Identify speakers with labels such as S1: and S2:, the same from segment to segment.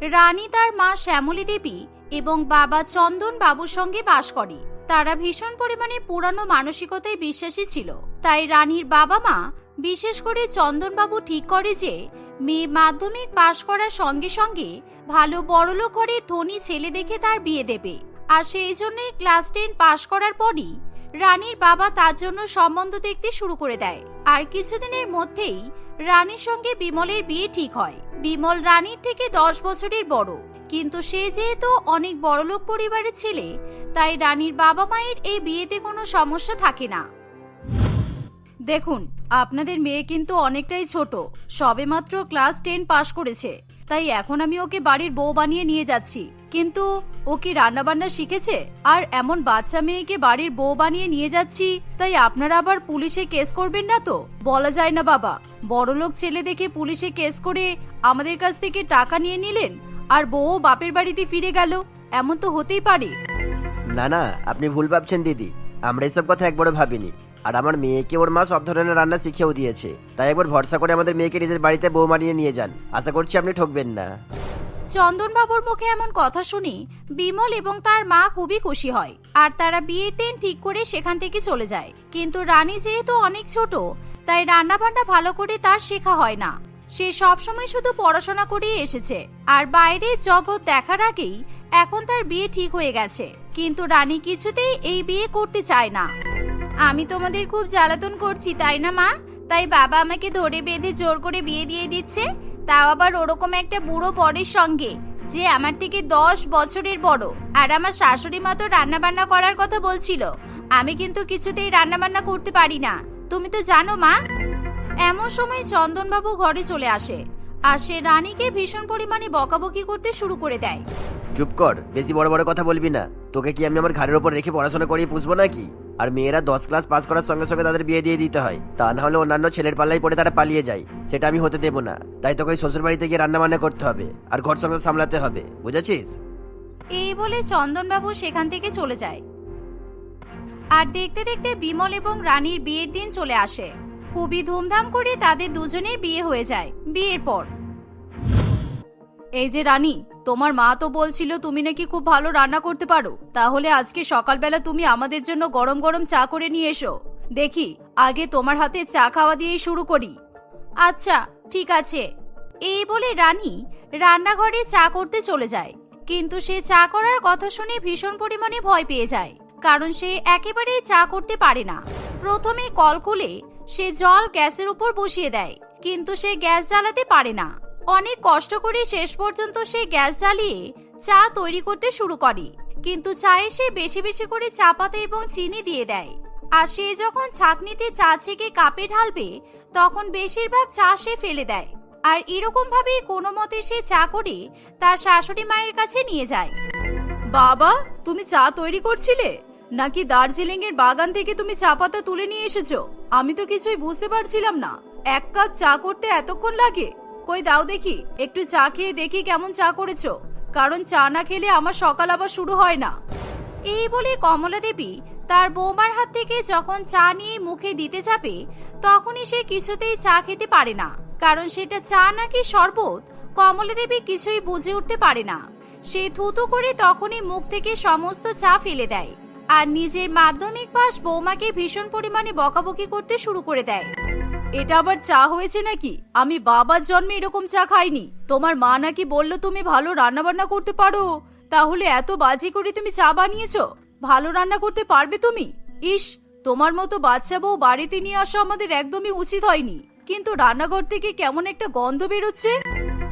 S1: রানী তার মা শ্যামলী দেবী এবং বাবা চন্দন বাবুর সঙ্গে বাস করে। তারা ভীষণ পরিমাণে পুরানো মানসিকতায় বিশ্বাসী ছিল। তাই রানীর বাবা মা বিশেষ করে চন্দনবাবু ঠিক করে যে মেয়ে মাধ্যমিক পাশ করার সঙ্গে সঙ্গে ভালো বড়লোক করে ধনী ছেলে দেখে তার বিয়ে দেবে। আর সেই জন্যই ক্লাস টেন পাশ করার পরই রানীর বাবা তার জন্য সম্বন্ধ দেখতে শুরু করে দেয়। আর কিছুদিনের মধ্যেই রানীর সঙ্গে বিমলের বিয়ে ঠিক হয়। বিমল রানীর থেকে দশ বছরের বড়। কিন্তু সে যেহেতু অনেক বড়লোক পরিবারের ছেলে, তাই রানীর বাবা মায়ের এই বিয়েতে কোনো সমস্যা থাকে না। দেখুন, আপনাদের মেয়ে কিন্তু অনেকটাই ছোট, সবেমাত্র ক্লাস টেন পাশ করেছে। তাই এখন আমি ওকে বাড়ির বউ বানিয়ে নিয়ে যাচ্ছি। কিন্তু ও কি রান্না বান্না শিখেছে? আর এমন বাচ্চা মেয়েকে বাড়ির বউ বানিয়ে নিয়ে যাচ্ছি, তাই আপনারা আবার পুলিশে কেস করবেন না তো? বলা যায় না বাবা। বড়লোক ছেলে দেখে পুলিশে কেস করে আমাদের কাছ থেকে টাকা নিয়ে নিলেন, আর বউ বাপের বাড়িতে ফিরে গেল। এমন তো হতেই পারে।
S2: না না, আপনি ভুল ভাবছেন দিদি। আমরা এসব কথা একবারও ভাবিনি। আর আমার মেয়েকে ওর মা সব ধরনের রান্না শিখেও দিয়েছে। তাই একবার ভরসা করে আমাদের মেয়েকে নিজের বাড়িতে বউ মানিয়ে নিয়ে যান। আশা করছি আপনি ঠকবেন না।
S1: চন্দনবাবুর মুখে এমন কথা শুনি বিমল এবং তার মা খুবই খুশি হয়, আর তারা বিয়ের দিন ঠিক করে সেখান থেকে চলে যায়। কিন্তু রানী যেহেতু অনেক ছোট, তাই রান্না বান্না ভালো করে তার শেখা হয় না। সে সবসময় শুধু পড়াশোনা করেই এসেছে, আর বাইরের জগৎ দেখার আগেই এখন তার বিয়ে ঠিক হয়ে গেছে। কিন্তু রানী কিছুতেই এই বিয়ে করতে চায় না। আমি তোমাদের খুব জ্বালাতন করছি, তাই না মা? তাই বাবা আমাকে ধরে বেঁধে জোর করে বিয়ে দিয়ে দিচ্ছে। তাও আবার ওরকম একটা বুড়ো বরের সঙ্গে, যে আমার থেকে দশ বছরের বড়। আর আমার শাশুড়ি মা তো রান্না বান্না করার কথা বলছিল। আমি কিন্তু কিছুতেই রান্না বান্না করতে পারি না। তুমি তো জানো, মা? এমন সময় চন্দনবাবু ঘরে চলে আসে, আর সে রানীকে ভীষণ পরিমাণে বকাবকি করতে শুরু করে দেয়।
S2: চুপ কর, বেশি বড় বড় কথা বলবি না। তোকে কি আমি আমার ঘাড়ের ওপর রেখে পড়াশোনা করিয়ে পুষবো নাকি? আর মেয়েরা দশ ক্লাস পাস করার সঙ্গে সঙ্গে তাদের বিয়ে দিয়ে দিতে হয়। তা না হলে অন্যান্য ছেলের পাল্লাই পড়ে তারা পালিয়ে যায়। সেটা আমি হতে দেবো না। তাই তোকে শ্বশুর বাড়িতে গিয়ে রান্না বান্না করতে হবে আর ঘর সংসার সামলাতে হবে। বুঝেছিস?
S1: এই বলে চন্দনবাবু সেখান থেকে চলে যায়। আর দেখতে দেখতে বিমল এবং রানীর বিয়ের দিন চলে আসে। খুবই ধুমধাম করে তাদের দুজনের বিয়ে হয়ে যায়, বিয়ের পর। এই যে রানী তোমার মা তো বলছিল তুমি নাকি খুব ভালো রান্না করতে পারো। তাহলে আজকে সকালবেলা তুমি আমাদের জন্য গরম গরম চা করে নিয়ে এসো। দেখি, আগে তোমার হাতে চা খাওয়া দিয়েই শুরু করি। আচ্ছা ঠিক আছে। এই বলে রানী রান্নাঘরে চা করতে চলে যায়। কিন্তু সে চা করার কথা শুনে ভীষণ পরিমাণে ভয় পেয়ে যায়। কারণ সে একেবারেই চা করতে পারে না। প্রথমে কল খুলে সে জল গ্যাসের উপর বসিয়ে দেয়। কিন্তু সে গ্যাস জ্বালাতে পারে না। অনেক কষ্ট করে শেষ পর্যন্ত সে গ্যাস জ্বালিয়ে চা তৈরি করতে শুরু করে। কিন্তু চায়ে সে বেশি বেশি করে চা পাতা এবং চিনি দিয়ে দেয়। আর সে যখন ছাকনিতে চা ছেঁকে কাপে ঢালবে, তখন বেশিরভাগ চা সে ফেলে দেয়। আর এরকম ভাবে কোনো মতে সে চা করে তার শাশুড়ি মায়ের কাছে নিয়ে যায়। বাবা, তুমি চা তৈরি করছিলে? নাকি দার্জিলিং এর বাগান থেকে তুমি চা পাতা তুলে নিয়ে এসেছ? আমি তো কিছুই বুঝতে পারছিলাম না। এক কাপ চা করতে এতক্ষণ লাগে? কই দাও দেখি? একটু চা খেয়ে দেখি কেমন চা করেছ। কারণ চা না খেলে আমার সকাল আবার শুরু হয় না। এই বলে কমলা দেবী তার বৌমার হাত থেকে যখন চা নিয়ে মুখে দিতে যাবে তখনই সে কিছুতেই চা খেতে পারে না। কারণ সেটা চা নাকি শরবত কমলা দেবী কিছুই বুঝে উঠতে পারে না। সে থুতু করে তখনই মুখ থেকে সমস্ত চা ফেলে দেয়। আর নিজের মাধ্যমিক পাশ বৌমাকে ভীষণ পরিমাণে বকাবকি করতে শুরু করে দেয়। এটা আবার চা হয়েছে নাকি? আমি বাবার জন্মে এরকম চা খাইনি। তোমার মা নাকি বলল তুমি ভালো রান্না বান্না করতে পারো। তাহলে এত বাজি করে তুমি চা বানিয়েছো? ভালো রান্না করতে পারবে তুমি? ইস, তোমার মতো বাচ্চা বউ বাড়িতে নিয়ে আসা আমাদের একদমই উচিত হয়নি। কিন্তু রান্নাঘর থেকে কেমন একটা গন্ধ বেরোচ্ছে?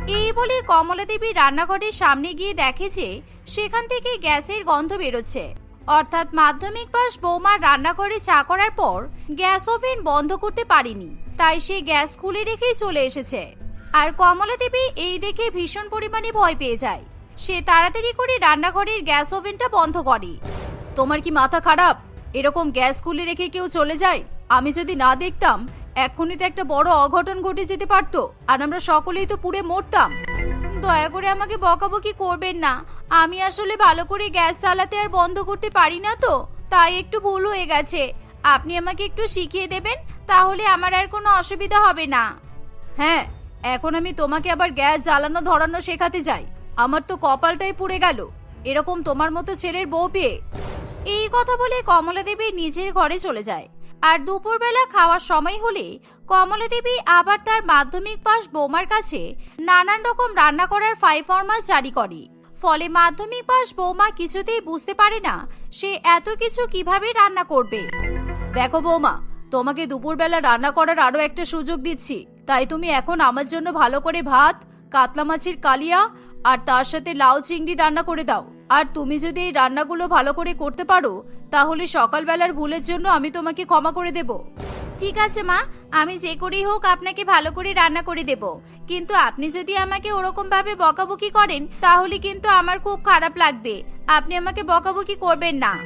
S1: এই বলে কমলা দেবী রান্নাঘরের সামনে গিয়ে দেখে যে সেখান থেকে গ্যাসের গন্ধ বেরোচ্ছে। অর্থাৎ মাধ্যমিক পাস বৌমার রান্নাঘরে চা করার পর গ্যাস ওভেন বন্ধ করতে পারিনি। তাই সে গ্যাস খুলে রেখেই চলে এসেছে। আর কমলা দেবী এই দেখে ভীষণ পরিমাণে ভয় পেয়ে যায়। সে তাড়াতাড়ি করে রান্নাঘরের গ্যাস ওভেনটা বন্ধ করে। তোমার কি মাথা খারাপ? এরকম গ্যাস খুলে রেখে কেউ চলে যায়? আমি যদি না দেখতাম, এক্ষুনি তো একটা বড় অঘটন ঘটে যেতে পারতো। আর আমরা সকলেই তো পুড়ে মরতাম। দয়া করে আমাকে বকাবকি করবেন না। আমি আসলে ভালো করে গ্যাস চালাতে আর বন্ধ করতে পারি না তো তাই একটু ভুল হয়ে গেছে। আপনি আমাকে একটু শিখিয়ে দেবেন তাহলে আমার আর কোনো অসুবিধা হবে না। হ্যাঁ এখন আমি তোমাকে আবার গ্যাস জ্বালানো ধরানো শেখাতে যাই। আমার তো কপালটাই পুড়ে গেল। এরকম তোমার মতো ছেলের বউ পেয়ে। এই কথা বলে কমলা দেবী নিজের ঘরে চলে যায়। আর দুপুরবেলা খাওয়ার সময় হলে কমলা দেবী আবার তার মাধ্যমিক পাস বৌমার কাছে নানান রকম রান্না করার ফাই ফরমাল জারি করে। ফলে মাধ্যমিক পাস বৌমা কিছুতেই বুঝতে পারে না সে এত কিছু কীভাবে রান্না করবে। দেখো বৌমা, তোমাকে দুপুরবেলা রান্না করার আরও একটা সুযোগ দিচ্ছি। তাই তুমি এখন আমার জন্য ভালো করে ভাত, কাতলা মাছের কালিয়া আর তার সাথে লাউ চিংড়ি রান্না করে দাও। আর তুমি যদি এই রান্নাগুলো ভালো করে করতে পারো, তাহলে সকালবেলার ভুলের জন্য আমি তোমাকে ক্ষমা করে দেব। ঠিক আছে, মা। আমি যে করেই হোক আপনাকে ভালো করে রান্না করে দেব। কিন্তু আপনি যদি আমাকে ওরকম ভাবে বকাবকি করেন, তাহলে কিন্তু আমার খুব খারাপ লাগবে। আপনি আমাকে বকাবকি করবেন না।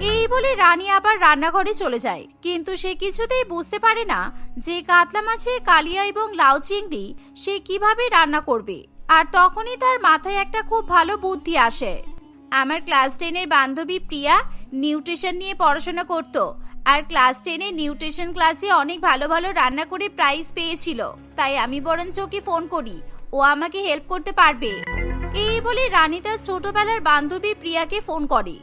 S1: এই বলে রানী আবার রান্নাঘরে চলে যায়। কিন্তু সে কিছুতেই বুঝতে পারে না যে কাতলা মাছের কালিয়া এবং লাউ চিংড়ি সে কীভাবে রান্না করবে। আর তখনই তার মাথায় একটা খুব ভালো বুদ্ধি আসে। আমার ক্লাস টেনের বান্ধবী প্রিয়া নিউট্রিশন নিয়ে পড়াশোনা করত। আর ক্লাস টেনে নিউট্রিশন ক্লাসে অনেক ভালো ভালো রান্না করে প্রাইজ পেয়েছিল। তাই আমি বরঞ্চ ওকে ফোন করি। ও আমাকে হেল্প করতে পারবে। এই বলে রানী তার ছোটবেলার বান্ধবী প্রিয়াকে ফোন করে।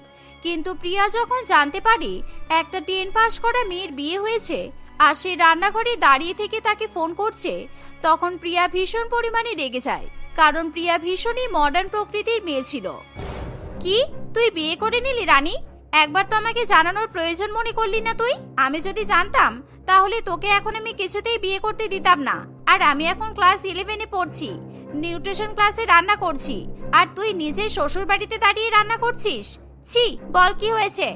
S1: কিন্তু প্রিয়া যখন জানতে পারে একটা টেন পাস করা মেয়ের বিয়ে হয়েছে আর সে রান্নাঘরে দাঁড়িয়ে থেকে তাকে ফোন করছে, তখন প্রিয়া ভীষণ পরিমাণে রেগে যায়। কারণ প্রিয়া ভীষণই মডার্ন প্রকৃতির মেয়ে ছিল। কি? তুই বিয়ে করে নিলি রানী? একবার তো আমাকে জানানোর প্রয়োজন মনে করলি না তুই? আমি যদি জানতাম, তাহলে তোকে এখন আমি কিছুতেই বিয়ে করতে দিতাম না। আর আমি এখন ক্লাস ইলেভেনে পড়ছি নিউট্রিশন ক্লাসে রান্না করছি। আর তুই নিজে শ্বশুর বাড়িতে দাঁড়িয়ে রান্না করছিস? ছি, বল কি হয়েছে?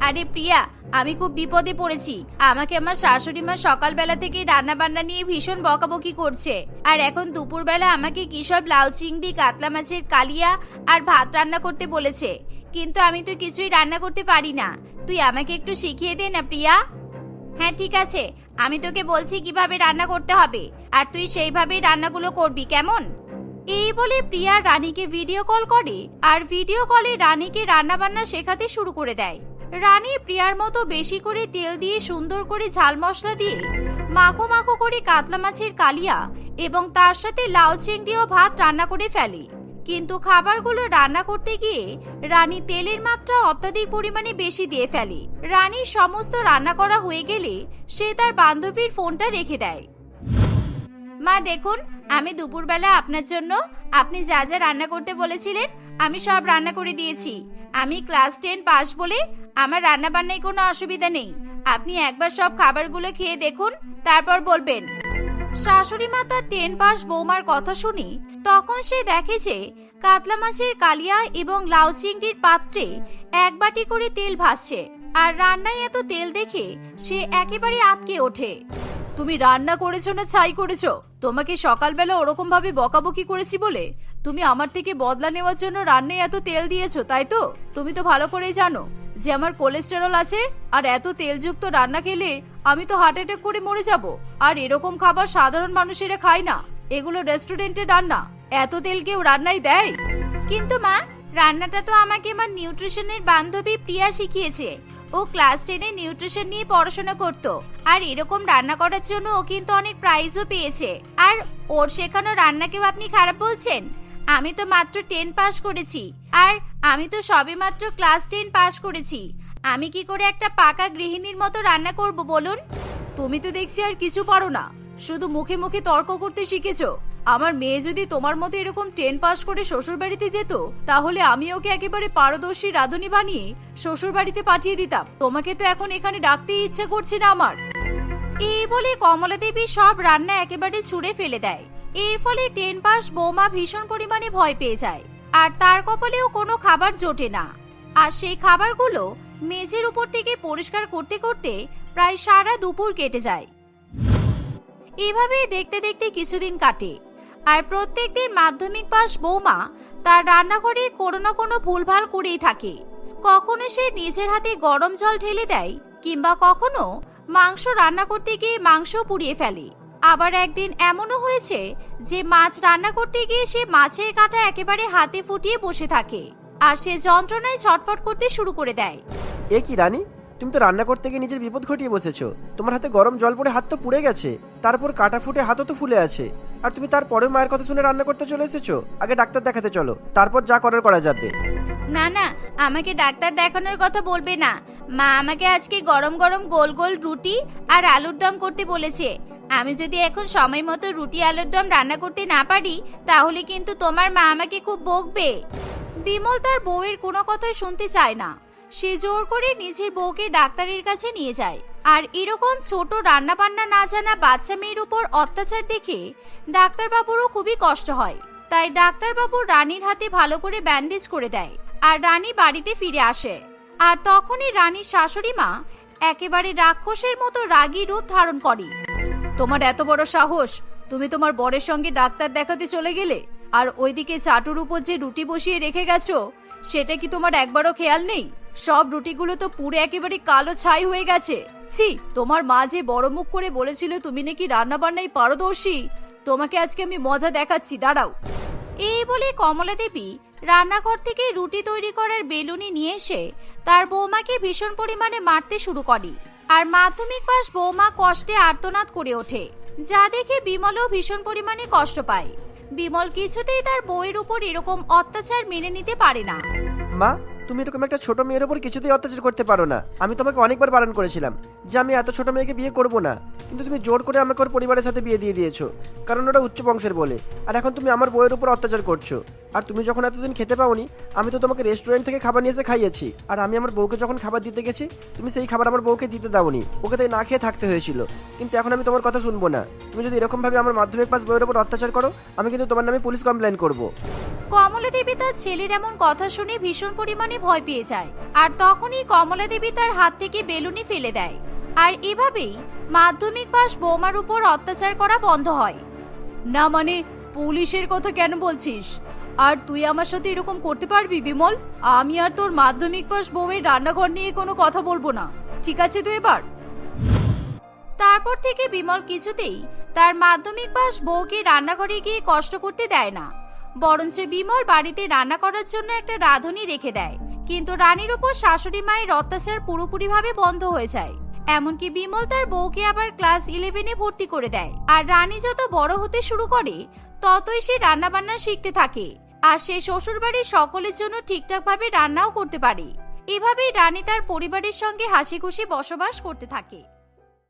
S1: আরে প্রিয়া আমি খুব বিপদে পড়েছি। আমাকে আমার শাশুড়ি মা সকালবেলা থেকে রান্না বান্না নিয়ে ভীষণ বকাবকি করছে। আর এখন দুপুরবেলা আমাকে কিসব লাউ চিংড়ি, কাতলা মাছের কালিয়া আর ভাত রান্না করতে বলেছে। কিন্তু আমি তো কিছুই রান্না করতে পারি না। তুই আমাকে একটু শিখিয়ে দে না, প্রিয়া। হ্যাঁ ঠিক আছে। আমি তোকে বলছি কীভাবে রান্না করতে হবে। আর তুই সেইভাবেই রান্নাগুলো করবি, কেমন? এই বলে প্রিয়া রানীকে ভিডিও কল করে। আর ভিডিও কলে রানীকে রান্না বান্না শেখাতে শুরু করে দেয়। রানী প্রিয়ার মতো বেশি করে তেল দিয়ে সুন্দর করে ঝাল মশলা দিয়ে মাখো মাখো করে কাতলা মাছের কালিয়া এবং তার সাথে লাউ চিংড়ি ও ভাত রান্না করে ফেলে। কিন্তু খাবারগুলো রান্না করতে গিয়ে রানী তেলের মাত্রা অত্যাধিক পরিমাণে বেশি দিয়ে ফেলে। রানীর সমস্ত রান্না করা হয়ে গেলে সে তার বান্ধবীর ফোনটা রেখে দেয়। মা, দেখুন, আমি দুপুরবেলা আপনার জন্য আপনি যা যা রান্না করতে বলেছিলেন, আমি সব রান্না করে দিয়েছি। আমি ক্লাস টেন পাস বলে আমার রান্না বান্নায় কোনো অসুবিধা নেই। আপনি একবার সব খাবারগুলো খেয়ে দেখুন, তারপর বলবেন। শাশুড়ি মা তার টেন পাস বৌমার কথা শুনি তখন সে দেখে যে কাতলা মাছের কালিয়া এবং লাউ চিংড়ির পাত্রে এক বাটি করে তেল ভাসছে। আর রান্নায় এত তেল দেখে সে একেবারে আটকে ওঠে। তুমি রান্না করেছ না ছাই করেছ? তোমাকে সকালবেলা ওরকম ভাবে বকাবকি করেছি বলে? তুমি আমার থেকে বদলা নেওয়ার জন্য রান্নায় এত তেল দিয়েছ, তাই তো? তুমি তো ভালো করেই জানো যে আমার কোলেস্টেরল আছে আর এত তেলযুক্ত রান্না খেলে আমি তো হার্ট অ্যাটাক করে মরে যাব। আর এরকম খাবার সাধারণ মানুষেরা খায় না। এগুলো রেস্টুরেন্টে রান্না এত তেল কেউ রান্নায় দেয়? কিন্তু মা, রান্নাটা তো আমাকে আমার নিউট্রিশনের বান্ধবী প্রিয়া শিখিয়েছে। ও ক্লাস টেনে নিউট্রিশন নিয়ে পড়াশোনা করত। আর এরকম রান্না করার জন্য ও কিন্তু অনেক প্রাইজও পেয়েছে। আর ওর শেখানো রান্নাকেও আপনি খারাপ বলছেন? আমি তো মাত্র টেন পাস করেছি। আর আমি তো সবে মাত্র ক্লাস টেন পাস করেছি। আমি কি করে একটা পাকা গৃহিণীর মতো রান্না করব বলুন? তুমি তো দেখছি আর কিছু পারো না। শুধু মুখে মুখে তর্ক করতে শিখেছো। আমার মেয়ে যদি তোমার মতো এরকম টেন পাস করে শ্বশুর বাড়িতে যেত, তাহলে আমি ওকে একেবারে পারদর্শী রাঁধুনি বানিয়ে শ্বশুর বাড়িতে পাঠিয়ে দিতাম। তোমাকে তো এখন এখানে ডাকতেই ইচ্ছে করছে না আমার। এই বলে কমলা দেবী সব রান্না একেবারে ছুঁড়ে ফেলে দেয়। এর ফলে টেন পাস বৌমা ভীষণ পরিমাণে ভয় পেয়ে যায়। আর তার কপালেও কোনো খাবার জোটে না। আর সেই খাবারগুলো মেঝের উপর থেকে পরিষ্কার করতে করতে প্রায় সারা দুপুর কেটে যায়। এভাবেই দেখতে দেখতে কিছুদিন কাটে। আর প্রত্যেকদিন মাধ্যমিক পাশ বৌমা তার রান্নাঘরে কোনো না কোনো ভুলভাল করেই থাকে। কখনো সে নিজের হাতে গরম জল ঢেলে দেয়, কিংবা কখনো মাংস রান্না করতে গিয়ে মাংস পুড়িয়ে ফেলে। আবার একদিন এমনও হয়েছে যে মাছ রান্না করতে গিয়ে সে মাছের কাঁটা একেবারে হাতে ফুটিয়ে বসে থাকে, আর সে যন্ত্রণায় ছটফট করতে শুরু করে দেয়।
S2: এ কি রানী?
S3: তুমি তো রান্না করতে গিয়ে নিজের বিপদ ঘটিয়ে বসেছো। তোমার হাতে গরম জল পড়ে হাত তো পুড়ে গেছে। তারপর কাটা ফুটে হাতও তো ফুলে আছে। আর তুমি তারপরেও মায়ের কথা শুনে রান্না করতে চলে এসেছ? আগে ডাক্তার দেখাতে চলো। তারপর যা করার করা যাবে।
S1: না না, আমাকে ডাক্তার দেখানোর কথা বলবে না। মা আমাকে আজকে গরম গরম গোল গোল রুটি আর আলুর দম করতে বলেছে। আমি যদি এখন সময় মতো রুটি, আলুর দম রান্না করতে না পারি, তাহলে কিন্তু তোমার মা আমাকে খুব বকবে। বিমল তার বউয়ের কোনো কথাই শুনতে চায় না। সে জোর করে নিজের বউকে ডাক্তারের কাছে নিয়ে যায়। আর এরকম ছোট রান্না বান্না না জানা বাচ্চা মেয়ের উপর অত্যাচার দেখে ডাক্তারবাবুরও খুবই কষ্ট হয়। তাই ডাক্তারবাবু রানীর হাতে ভালো করে ব্যান্ডেজ করে দেয় আর রানী বাড়িতে ফিরে আসে। আর তখনই রানীর শাশুড়ি মা একেবারে রাক্ষসের মতো রাগী রূপ ধারণ করে। তোমার এত বড় সাহস? তুমি তোমার বরের সঙ্গে ডাক্তার দেখাতে চলে গেলে? আর ওইদিকে চাটুর উপর যে রুটি বসিয়ে রেখে গেছো, সেটা কি তোমার একবারও খেয়াল নেই? সব রুটিগুলো তো পুরো একেবারে কালো ছাই হয়ে গেছে। ছি তোমার মা যে বড় মুখ করে বলেছিল তুমি নাকি রান্না বান্নায় পারদর্শী তোমাকে আজকে আমি মজা দেখাচ্ছি দাঁড়াও। এই বলে কমলা দেবী রান্নাঘর থেকে রুটি তৈরি করার বেলুনি নিয়ে এসে তার বৌমাকে ভীষণ পরিমাণে মারতে শুরু করে আর মাধ্যমিক পাশ বৌমা কষ্টে আর্তনাদ করে ওঠে যা দেখে বিমলও ভীষণ পরিমাণে কষ্ট পায়। বিমল কিছুতেই তার বউয়ের উপর এরকম অত্যাচার মেনে নিতে পারে না।
S3: মা তুমি এরকম একটা ছোট মেয়ের উপর কিছুতেই অত্যাচার করতে পারো না। আমি তোমাকে অনেকবার বারণ করেছিলাম যে আমি এত ছোট মেয়েকে বিয়ে করব না। কিন্তু তুমি জোর করে আমাকে ওর পরিবারের সাথে বিয়ে দিয়ে দিয়েছ। কারণ ওটা উচ্চ বংশের বলে। আর এখন তুমি আমার বইয়ের উপর অত্যাচার করছ। আর তুমি যখন এতদিন খেতে পাওনি, আমি তো তোমাকে রেস্টুরেন্ট থেকে খাবার নিয়ে এসে খাইয়েছি। আর আমি আমার বউকে যখন খাবার দিতে গেছি, তুমি সেই খাবার আমার বউকে দিতে দাওনি। ওকে তাই না খেয়ে থাকতে হয়েছিল। কিন্তু এখন আমি তোমার কথা শুনব না। তুমি যদি এরকম ভাবে আমার মাধ্যমিক পাস বইয়ের উপর অত্যাচার করো, আমি কিন্তু তোমার নামে পুলিশ কমপ্লেন করব।
S1: কমলা দেবী তার ছেলের এমন কথা শুনে ভীষণ পরিমাণে ভয় পেয়ে যায়। আর তখনই কমলা দেবী তার হাত থেকে বেলুনি ফেলে দেয়। আর এভাবেই মাধ্যমিক পাশ বৌমার উপর অত্যাচার করা বন্ধ হয়। না মানে পুলিশের কথা কেন বলছিস? আর তুই আমার সাথে এরকম করতে পারবি, বিমল? আমি আর তোর মাধ্যমিক পাস বউয়ের রান্নাঘর নিয়ে কোনো কথা বলব না। ঠিক আছে তো এবার? তারপর থেকে বিমল কিছুতেই তার মাধ্যমিক পাস বউকে রান্নাঘরে গিয়ে কষ্ট করতে দেয় না। বরঞ্চ বিমল বাড়িতে রান্না করার জন্য একটা রাঁধুনি রেখে দেয়। কিন্তু রানীর উপর শাশুড়ি মায়ের অত্যাচার পুরোপুরিভাবে বন্ধ হয়ে যায়। এমনকি বিমল তার বউকে আবার ক্লাস ইলেভেনে ভর্তি করে দেয়। আর রানী যত বড় হতে শুরু করে, ততই সে রান্না বান্না শিখতে থাকে। আর সে শ্বশুরবাড়ির সকলের জন্য ঠিকঠাকভাবে রান্নাও করতে পারে। এভাবেই রানী তার পরিবারের সঙ্গে হাসি খুশি বসবাস করতে থাকে।